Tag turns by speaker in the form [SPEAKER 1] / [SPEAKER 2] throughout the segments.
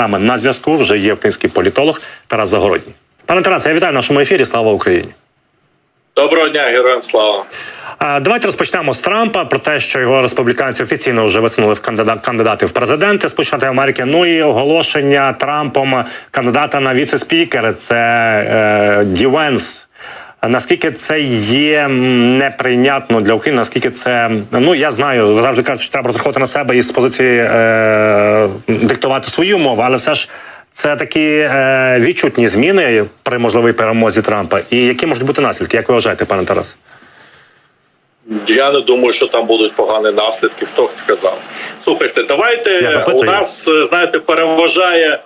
[SPEAKER 1] нами на зв'язку вже є український політолог Тарас Загородній. Пане Тарасе, я вітаю в нашому ефірі. Слава Україні.
[SPEAKER 2] Доброго дня, героям слава.
[SPEAKER 1] Давайте розпочнемо з Трампа про те, що його республіканці офіційно вже висунули в кандидат кандидати в президенти Сполучених Америки. Ну і оголошення Трампом кандидата на віце-спікера. Це е, Ді Венс. Наскільки це є неприйнятно для України? Наскільки це ну я знаю, завжди кажуть, що треба розраховувати на себе і з позиції е, диктувати свою мову, але все ж це такі е, відчутні зміни при можливій перемозі Трампа. І які можуть бути наслідки? Як ви вважаєте, пане Тарас?
[SPEAKER 2] Я не думаю, що там будуть погані наслідки. Хто сказав? Слухайте, давайте у нас е, знаєте, переважає е,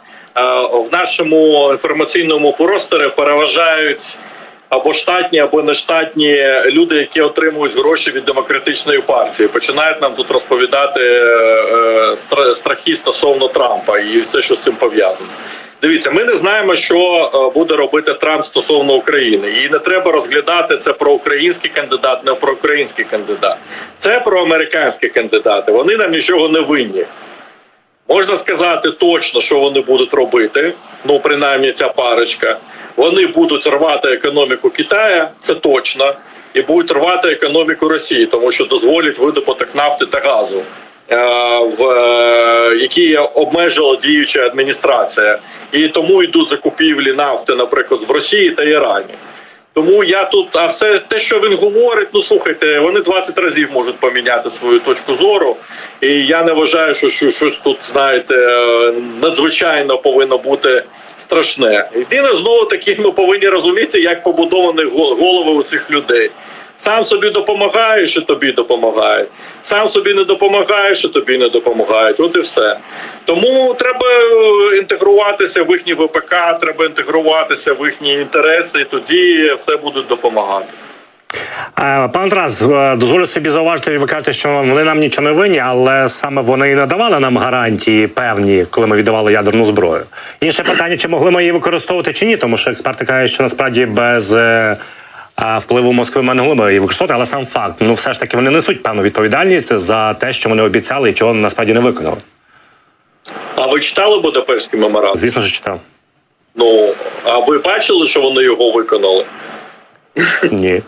[SPEAKER 2] в нашому інформаційному просторі переважають або штатні, або нештатні люди, які отримують гроші від демократичної партії. Починають нам тут розповідати е, е, стра- страхи стосовно Трампа і все, що з цим пов'язано. Дивіться, ми не знаємо, що е, буде робити Трамп стосовно України, і не треба розглядати це про український кандидат, не про український кандидат. Це про американські кандидати. Вони нам нічого не винні. Можна сказати точно, що вони будуть робити. Ну, принаймні, ця парочка. Вони будуть рвати економіку Китаю, це точно, і будуть рвати економіку Росії, тому що дозволять видобуток нафти та газу, е, в е, які обмежила діюча адміністрація, і тому йдуть закупівлі нафти, наприклад, в Росії та Ірані. Тому я тут, а все те, що він говорить, ну слухайте, вони 20 разів можуть поміняти свою точку зору. І я не вважаю, що, що щось тут, знаєте, надзвичайно повинно бути страшне. Єдине, знову таки, ми повинні розуміти, як побудовані голови у цих людей. Сам собі допомагаєш, що тобі допомагають. Сам собі не допомагаєш, що тобі не допомагають. От і все. Тому треба е, інтегруватися в їхні ВПК, треба інтегруватися в їхні інтереси, і тоді все будуть допомагати.
[SPEAKER 1] Е, Пане Тарас, е, дозволю собі зауважити, ви кажете, що вони нам нічого не винні, але саме вони і надавали нам гарантії певні, коли ми віддавали ядерну зброю. Інше питання, чи могли ми її використовувати чи ні, тому що експерти кажуть, що насправді без е, впливу Москви ми не могли б її використовувати, але сам факт, ну все ж таки вони несуть певну відповідальність за те, що вони обіцяли і чого насправді не виконали.
[SPEAKER 2] А ви читали Будапештський меморандум?
[SPEAKER 1] Звісно, що читав.
[SPEAKER 2] Ну а ви бачили, що вони його виконали?
[SPEAKER 1] Ні.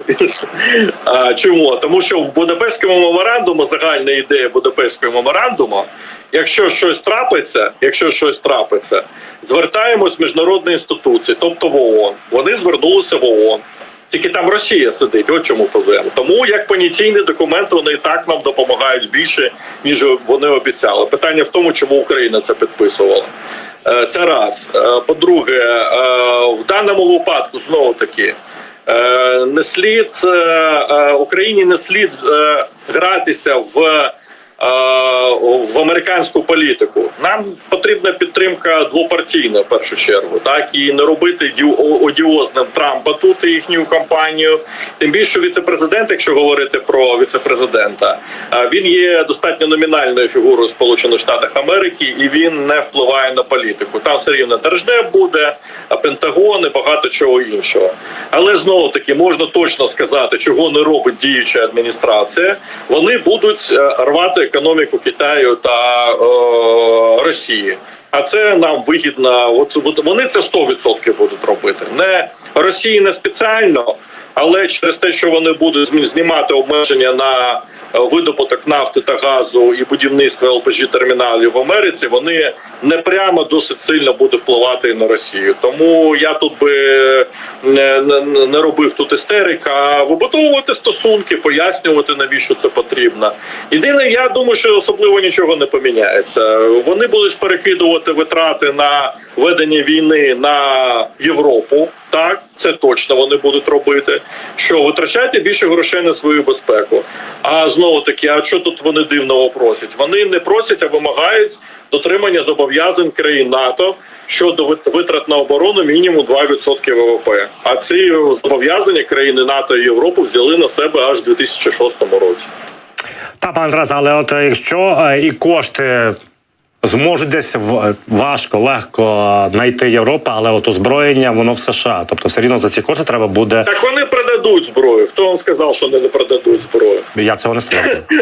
[SPEAKER 2] А, чому? Тому що в Будапештському меморандуму загальна ідея Будапештського меморандуму, якщо щось трапиться, якщо щось трапиться, звертаємось в міжнародні інституції, тобто в ООН. Вони звернулися в ООН. Тільки там Росія сидить, от чому проблема. Тому як понятійні документи вони і так нам допомагають більше, ніж вони обіцяли. Питання в тому, чому Україна це підписувала. Е, Це раз. Е, По-друге, е, в даному випадку знову таки. Е, Не слід е, е, Україні не слід гратися в, в американську політику. Нам потрібна підтримка двопартійна в першу чергу, так і не робити ді- одіозним Трампа тут і їхню кампанію. Тим більше віцепрезидент, якщо говорити про віцепрезидента, е, він є достатньо номінальною фігурою Сполучених Штатах Америки, і він не впливає на політику. Там все рівно держдеп буде, а Пентагон і багато чого іншого. Але знову таки можна точно сказати, чого не робить діюча адміністрація. Вони будуть е, рвати економіку Китаю та е, Росії. А це нам вигідно. От, вони це 100% будуть робити. Не Росії не спеціально, але через те, що вони будуть знімати обмеження на видобуток нафти та газу і будівництво ЛПЖ терміналів в Америці, вони не прямо досить сильно будуть впливати на Росію. Тому я тут би не, не, не робив тут істерик, а вибудовувати стосунки, пояснювати навіщо це потрібно. Єдине, я думаю, що особливо нічого не поміняється. Вони будуть перекидувати витрати на ведення війни на Європу. Так, це точно вони будуть робити. Що витрачайте більше грошей на свою безпеку. А знову таки, а що тут вони дивного просять? Вони не просять, а вимагають дотримання зобов'язань країн НАТО щодо витрат на оборону мінімум 2% ВВП. А ці зобов'язання країни НАТО і Європи взяли на себе аж у 2006 році.
[SPEAKER 1] Та пане Тарас, але от е, якщо е, і кошти зможуть десь в- важко, легко знайти Європа, але от озброєння воно в США. Тобто, все рівно за ці кошти треба буде.
[SPEAKER 2] Так вони продадуть зброю. Хто вам сказав, що вони не продадуть зброю?
[SPEAKER 1] Я цього не стверджую.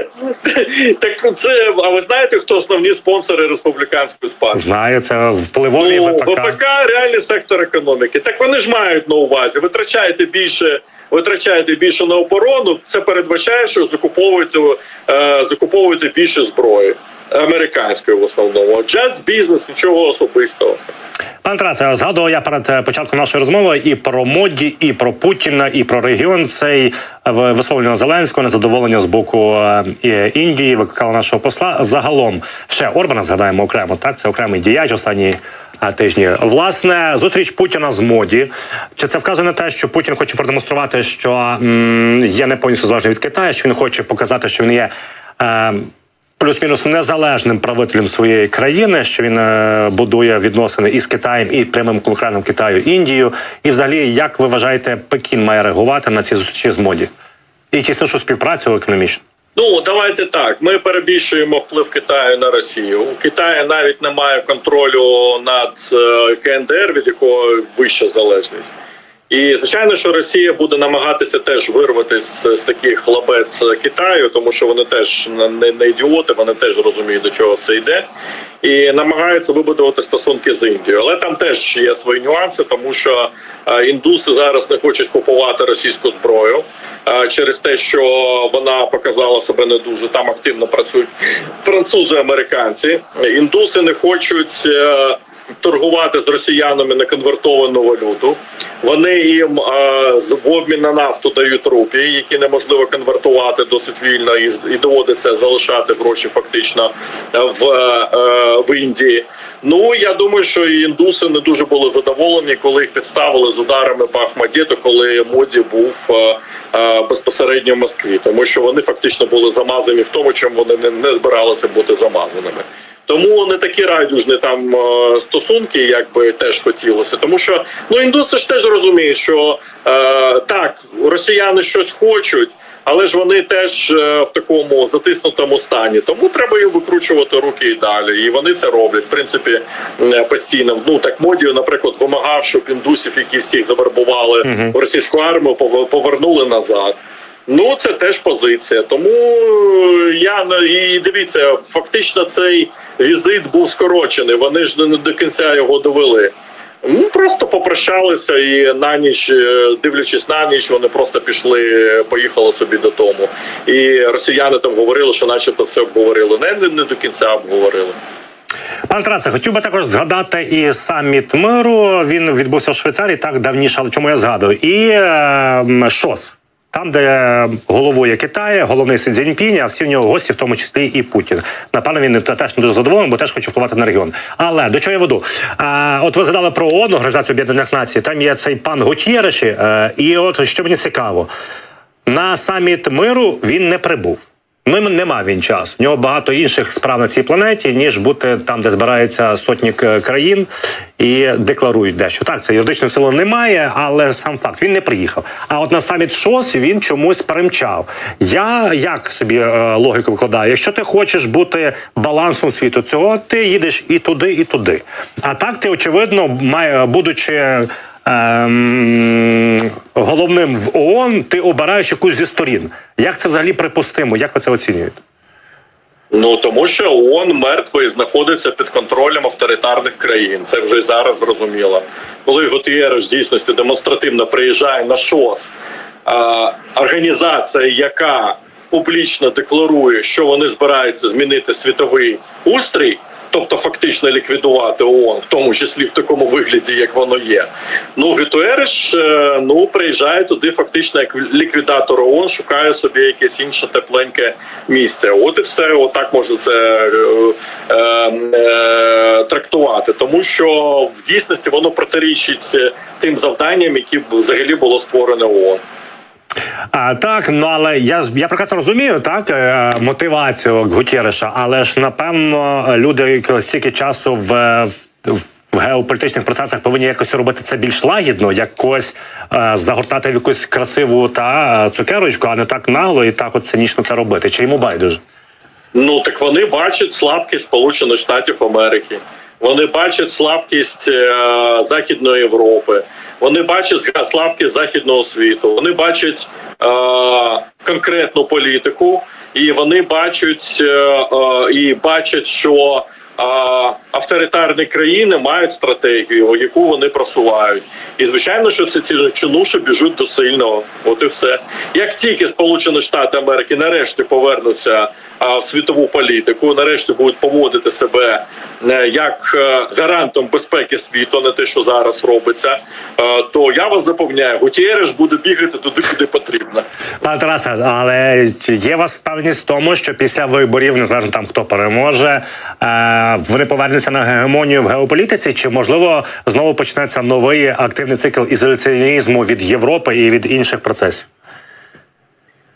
[SPEAKER 2] Так це, а ви знаєте, хто основні спонсори республіканської спадщини?
[SPEAKER 1] Знаю, це впливові
[SPEAKER 2] Ну,
[SPEAKER 1] ВПК.
[SPEAKER 2] ВПК реальний сектор економіки. Так вони ж мають на увазі. Витрачаєте більше, витрачаєте більше на оборону. Це передбачає, що закуповуєте, е, закуповуєте більше зброї. Американської в основному. Just business, нічого особистого.
[SPEAKER 1] Пан Тарасе, згадував я перед е, початком нашої розмови і про моді, і про Путіна, і про регіон. Цей е, в- висловлення Зеленського незадоволення з боку е, Індії викликало нашого посла. Загалом ще Орбана згадаємо окремо. Так, це окремий діяч останні тижні. Власне, зустріч Путіна з моді. Чи це вказує на те, що Путін хоче продемонструвати, що м, є не повністю залежний від Китаю, що він хоче показати, що він є. Е, плюс-мінус незалежним правителем своєї країни, що він е, будує відносини із Китаєм і прямим конкурентом Китаю Індію. І, взагалі, як ви вважаєте, Пекін має реагувати на ці зустрічі з моді і тіснішу співпрацю економічну?
[SPEAKER 2] Ну давайте так. Ми перебільшуємо вплив Китаю на Росію. У Китаю навіть немає контролю над е, КНДР, від якого вища залежність. І звичайно, що Росія буде намагатися теж вирватися з, таких лабет Китаю, тому що вони теж не, не ідіоти, вони теж розуміють, до чого це йде, і намагаються вибудувати стосунки з Індією. Але там теж є свої нюанси, тому що е, індуси зараз не хочуть купувати російську зброю е, через те, що вона показала себе не дуже. Там активно працюють французи, американці. Індуси не хочуть. Торгувати з росіянами на конвертовану валюту. Вони їм е, в обмін на нафту дають рупії, які неможливо конвертувати досить вільно, і, і доводиться залишати гроші фактично е, в, е, в Індії. Ну я думаю, що і індуси не дуже були задоволені, коли їх підставили з ударами по Ахмадєту, коли моді був безпосередньо в Москві, тому що вони фактично були замазані в тому, чому вони не збиралися бути замазаними. Тому не такі радужні там е, стосунки, як би теж хотілося. Тому що ну індуси ж теж розуміють, що е, так, росіяни щось хочуть, але ж вони теж е, в такому затиснутому стані. Тому треба їм викручувати руки і далі. І вони це роблять. В принципі, постійно. Ну так моді, наприклад, вимагав, щоб індусів, які всіх завербували в російську армію, пов- повернули назад. Ну, це теж позиція. Тому е, я і дивіться, фактично цей візит був скорочений. Вони ж не до кінця його довели. Ну просто попрощалися і на ніч, е, дивлячись на ніч, вони просто пішли, поїхали собі додому. І росіяни там говорили, що, начебто, це обговорили. Не, не, не до кінця обговорили.
[SPEAKER 1] Пан Тарасе, хотів би також згадати і саміт миру. Він відбувся в Швейцарії так давніше, але чому я згадую? І е, ШОС. Там, де головує Китаю, головний Си Цзіньпінь, а всі в нього гості, в тому числі і Путін. Напевно, він теж не дуже задоволений, бо теж хоче впливати на регіон. Але до чого я веду? А, от ви згадали про ООН, Організацію Об'єднаних Націй. Там є цей пан Гутєриші. Е, і от що мені цікаво, на саміт миру він не прибув. Йому нема він час. В нього багато інших справ на цій планеті, ніж бути там, де збираються сотні країн і декларують дещо. Так, це юридичної сили немає, але сам факт він не приїхав. А от на саміт ШОС він чомусь перемчав. Я як собі е, логіку викладаю? Якщо ти хочеш бути балансом світу цього, ти їдеш і туди, і туди. А так ти очевидно, має, будучи. Ем, головним в ООН ти обираєш якусь зі сторін. Як це взагалі припустимо? Як ви це оцінюєте?
[SPEAKER 2] Ну тому що ООН мертвий знаходиться під контролем авторитарних країн. Це вже й зараз зрозуміло. Коли Гутєреш в дійсності демонстративно приїжджає на ШОС, а, організація, яка публічно декларує, що вони збираються змінити світовий устрій. Тобто фактично ліквідувати ООН, в тому числі в такому вигляді, як воно є. Ну Гутерреш, е, ну приїжджає туди, фактично як ліквідатор ООН, шукає собі якесь інше тепленьке місце. От і все, отак можна це е, е, е, трактувати, тому що в дійсності воно протирічить тим завданням, які взагалі було створене ООН.
[SPEAKER 1] А, так, ну але я я прекрасно розумію так е, мотивацію Гутєреша, але ж напевно люди стільки часу в, в, в геополітичних процесах повинні якось робити це більш лагідно, якось е, загортати в якусь красиву та цукерочку, а не так нагло і так от цинічно це робити. Чи йому байдуже?
[SPEAKER 2] Ну так вони бачать слабкість Сполучених Штатів Америки. Вони бачать слабкість е, Західної Європи. Вони бачать слабкість західного світу. Вони бачать е, конкретну політику, і вони бачать е, е, і бачать, що е, авторитарні країни мають стратегію, яку вони просувають. І звичайно, що це ці чинуші біжуть до сильного. От і все. Як тільки Сполучені Штати Америки нарешті повернуться а, в світову політику, нарешті будуть поводити себе е, як е, гарантом безпеки світу, а не те, що зараз робиться, е, то я вас запевняю, Гутєреш буде бігати туди, куди потрібно.
[SPEAKER 1] Пане Тарасе, але є вас впевненість в тому, що після виборів, незалежно там хто переможе, е, вони повернуться на гегемонію в геополітиці? Чи можливо знову почнеться новий активний цикл ізоляціонізму від Європи і від інших процесів?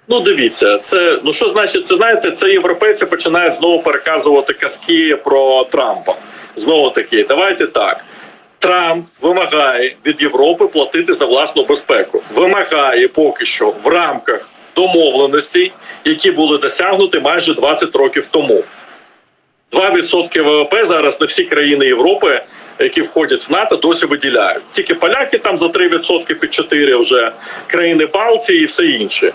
[SPEAKER 2] Ну, дивіться, це ну що значить, це знаєте, це європейці починають знову переказувати казки про Трампа. Знову таки, давайте так. Трамп вимагає від Європи платити за власну безпеку. Вимагає поки що в рамках домовленостей, які були досягнуті майже 20 років тому. 2% ВВП зараз не всі країни Європи, які входять в НАТО, досі виділяють. Тільки поляки там за 3% під 4 вже країни Балтії і все інше.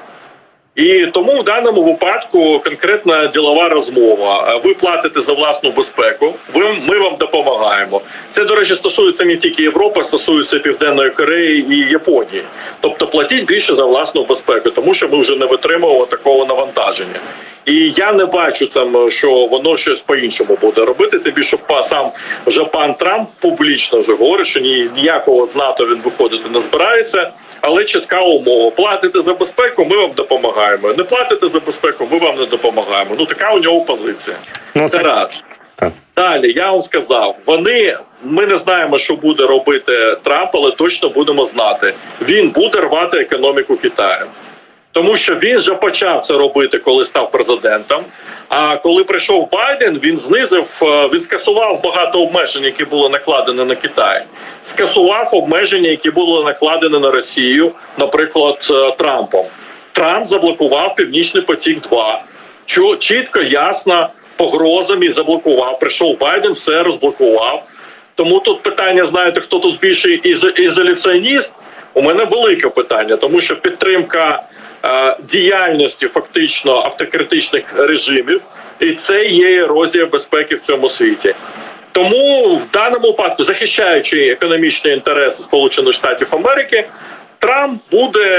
[SPEAKER 2] І тому в даному випадку конкретна ділова розмова. Ви платите за власну безпеку. Ви ми вам допомагаємо. Це до речі стосується не тільки Європи, стосується Південної Кореї і Японії. Тобто платіть більше за власну безпеку, тому що ми вже не витримуємо такого навантаження. І я не бачу там, що воно щось по-іншому буде робити. Тим більше сам вже пан Трамп публічно вже говорить, що ні ніякого з НАТО він виходити не збирається. Але чітка умова: платите за безпеку, ми вам допомагаємо. Не платите за безпеку, ми вам не допомагаємо. Ну така у нього позиція.
[SPEAKER 1] Ну,
[SPEAKER 2] це раз.
[SPEAKER 1] Так.
[SPEAKER 2] Далі я вам сказав, вони ми не знаємо, що буде робити Трамп, але точно будемо знати. Він буде рвати економіку Китаю. Тому що він вже почав це робити, коли став президентом. А коли прийшов Байден, він знизив, е, він скасував багато обмежень, які були накладені на Китай. Скасував обмеження, які були накладені на Росію, наприклад, е, Трампом. Трамп заблокував Північний потік 2 чітко, ясно, погрозами заблокував. Прийшов Байден, все розблокував. Тому тут питання: знаєте, хто тут більший ізо- ізоляціоніст? У мене велике питання, тому що підтримка діяльності фактично автократичних режимів, і це є ерозія безпеки в цьому світі. Тому в даному випадку, захищаючи економічні інтереси Сполучених Штатів Америки, Трамп буде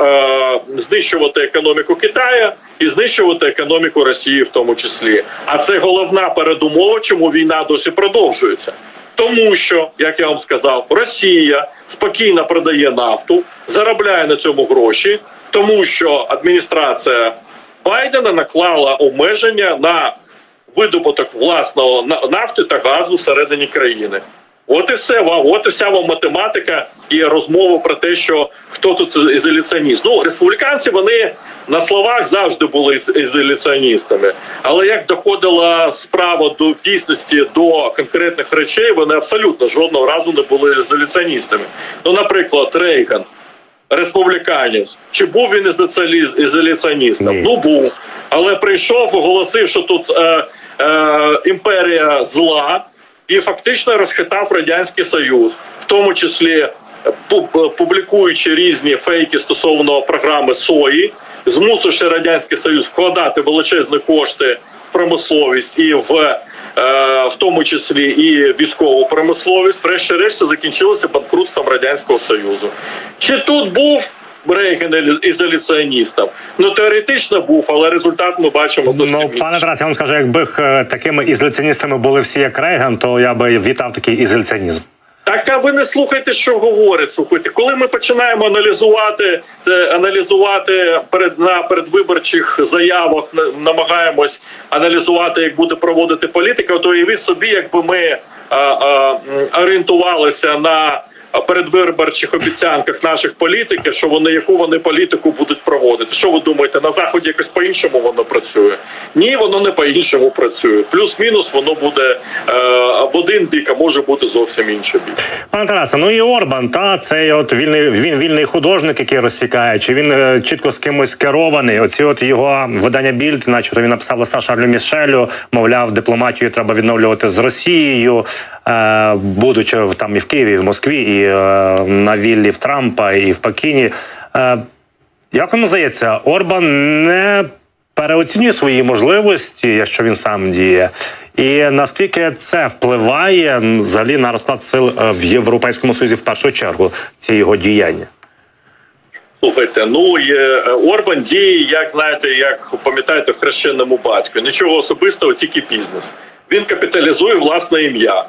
[SPEAKER 2] е, знищувати економіку Китаю і знищувати економіку Росії, в тому числі. А це головна передумова, чому війна досі продовжується. Тому що, як я вам сказав, Росія спокійно продає нафту, заробляє на цьому гроші, тому що адміністрація Байдена наклала обмеження на видобуток власного на- нафти та газу всередині країни. От і все от і вся вам математика і розмова про те, що хто тут ізоляціоніст. Ну, республіканці вони на словах завжди були ізоляціоністами, але як доходила справа до в дійсності до конкретних речей, вони абсолютно жодного разу не були ізоляціоністами. Ну, наприклад, Рейган, республіканець, чи був він ізоляціоністом?
[SPEAKER 1] Ні.
[SPEAKER 2] Ну був, але прийшов, оголосив, що тут е, е, імперія зла, і фактично розхитав радянський союз, в тому числі е, е, публікуючи різні фейки стосовно програми сої, змусивши радянський союз вкладати величезні кошти в промисловість і в. Е, В тому числі і військову промисловість, врешті-решт закінчилося банкрутством радянського союзу. Чи тут був Рейген ізоляціоністам. Ну теоретично був, але результат ми бачимо зовсім
[SPEAKER 1] Ну, пане Тарас, я вам скажу, якби такими ізоляціоністами були всі як Рейган, то я би вітав такий ізоляціонізм.
[SPEAKER 2] Так, а ви не слухайте, що говорить. Слухайте, коли ми починаємо аналізувати, е, аналізувати перед на передвиборчих заявах, намагаємось аналізувати, як буде проводити політика, то уявіть собі, якби ми а, а, орієнтувалися на передвиборчих обіцянках наших політиків, що вони яку вони політику будуть проводити. Що ви думаєте, на заході якось по-іншому воно працює? Ні, воно не по-іншому працює. Плюс-мінус воно буде е, в один бік, а може бути зовсім інший бік.
[SPEAKER 1] Пане Тарасе, ну і Орбан, та цей от вільний він вільний художник, який розсікає, чи він е, чітко з кимось керований? Оці от його видання більд, начебто він написав листа Шарлю Мішелю, мовляв, дипломатію треба відновлювати з Росією, будучи в- там і в Києві, і в Москві, і е, на віллі в Трампа, і в Пекіні. Е, як вам здається, Орбан не переоцінює свої можливості, якщо він сам діє, і наскільки це впливає взагалі на розклад сил е, в Європейському Союзі в першу чергу ці його діяння?
[SPEAKER 2] Слухайте, ну є, е, Орбан діє, як знаєте, як пам'ятаєте, хрещеному батьку. Нічого особистого, тільки бізнес. Він капіталізує власне ім'я.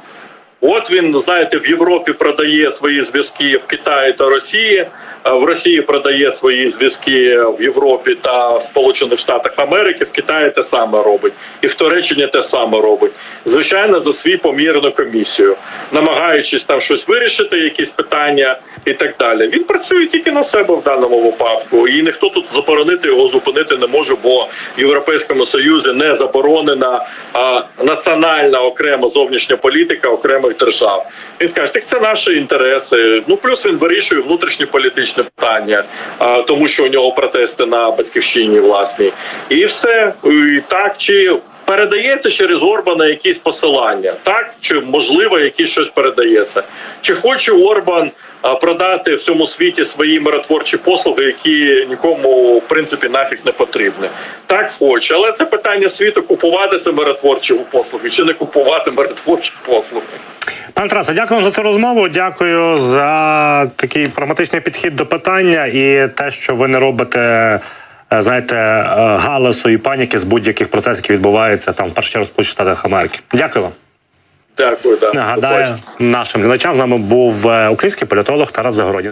[SPEAKER 2] От він, знаєте, в Європі продає свої зв'язки в Китаї та Росії. В Росії продає свої зв'язки в Європі та в Сполучених Штатах Америки. В Китаї те саме робить, і в Туреччині те саме робить. Звичайно, за свій помірну комісію, намагаючись там щось вирішити, якісь питання і так далі. Він працює тільки на себе в даному випадку, і ніхто тут заборонити його зупинити не може, бо в Європейському Союзі не заборонена а, національна окрема зовнішня політика окремих держав. Він каже, так це наші інтереси. Ну плюс він вирішує внутрішні політичні питання, тому що у нього протести на батьківщині власні, і все і так чи. Передається через Орбана якісь посилання, так чи можливо, якісь щось передається, чи хоче Орбан продати всьому світі свої миротворчі послуги, які нікому в принципі нафіг не потрібні. Так хоче, але це питання світу купувати це миротворчі послуги чи не купувати миротворчі послуги.
[SPEAKER 1] Пане Тарасе, дякую вам за цю розмову. Дякую за такий прагматичний підхід до питання і те, що ви не робите. е, Знаєте, е, галасу і паніки з будь-яких процесів, які відбуваються там в першу чергу Сполучених Штатах Америки. Дякую вам.
[SPEAKER 2] Дякую, да.
[SPEAKER 1] Нагадаю нашим глядачам. З нами був е, український політолог Тарас Загородній.